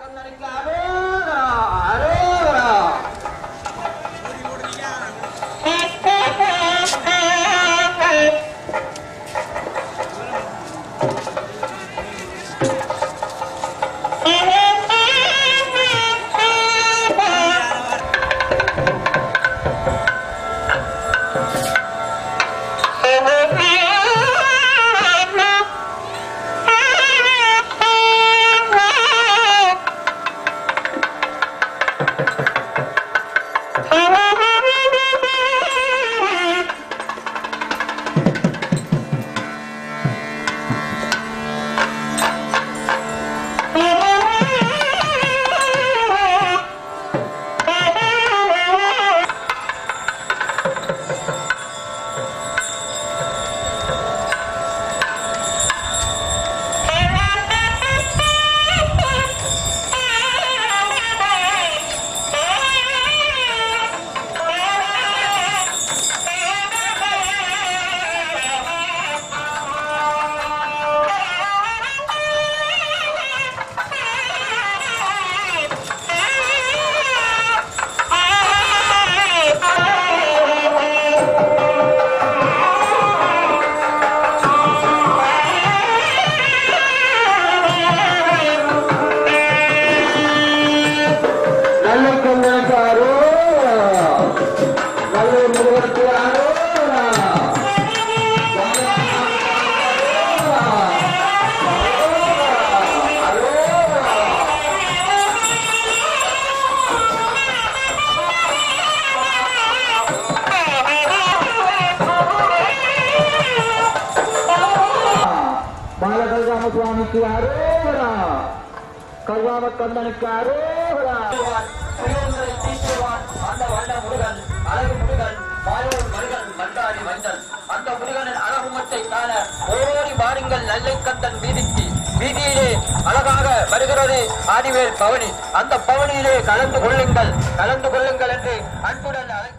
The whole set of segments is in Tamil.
நல்ல ராமசுவாமிக்கு அரோகரா. கல்வாம கண்ணனுக்கு அந்த முருகன் அழகு முருகன் மாயோர் மருகன் அந்த முருகனின் அழகுமத்தை காண ஓடி வாருங்கள் நல்லை கந்தன் வீதிக்கு வீதியிலே அழகாக வருகிறது ஆதிவேல் பவனி அந்த பவனியிலே கலந்து கொள்ளுங்கள். கலந்து கொள்ளுங்கள் என்று அன்புடன் அழைக்கின்றோம்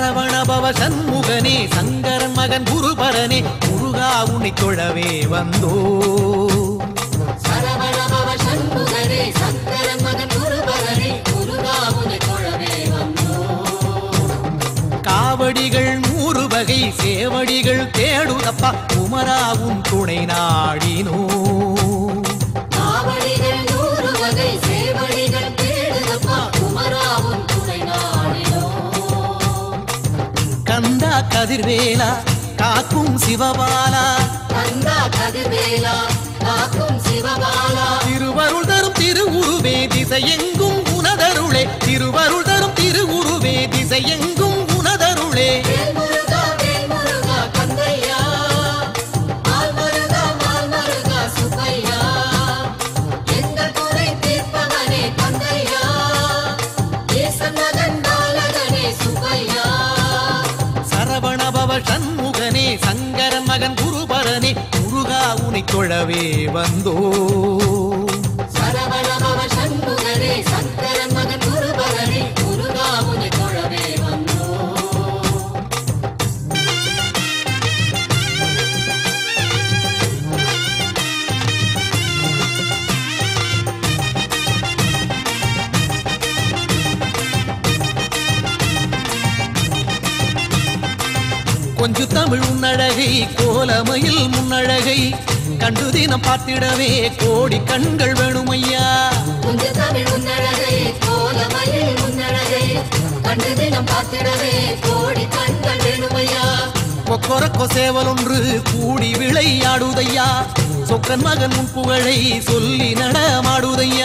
சரவணபவ சண்முகனே சங்கரன் மகன் குருபரனே முருகா உன்னை தொழவே வந்தோ. சரவணபவ சண்முகனே சங்கரன் மகன் குருபரனே முருகாவுனை தொழவே வந்தோ. காவடிகள் நூறு வகை சேவடிகள் தேடுதப்பா குமராவும் துணை நாடினோ. கதிர்வேலா காக்கும் சிவபாலா. கந்தா கதிர்வேலா காக்கும் சிவபாலா. திருவருள் தரும் திருவுருவே திசையெங்கும் உனதருளே. திருவருள் தரும் திருவுருவே திசையெங்கும் உனதருளே. சரவணபவ சண்முகனே சங்கரன் மகன் குருபரனே முருகா உனை தொழவே வந்தோ. கொஞ்சு தமிழ் உன்னழகை கோலமையில் முன்னழகை. கண்டு தினம் பார்த்திடவே கோடி கண்கள் வேணுமையா. கொஞ்ச தமிழ் உன்னழகை கோலமயில் உன்னழகை கண்டு தினம் பார்த்திடவே கோடி கண்கள் வேணுமையா. கொக்கொரக்கோ சேவல் ஒன்று கூடி விளையாடுதையா. சொக்கன் மகன் உன் புகழை சொல்லி நடமாடுதையா.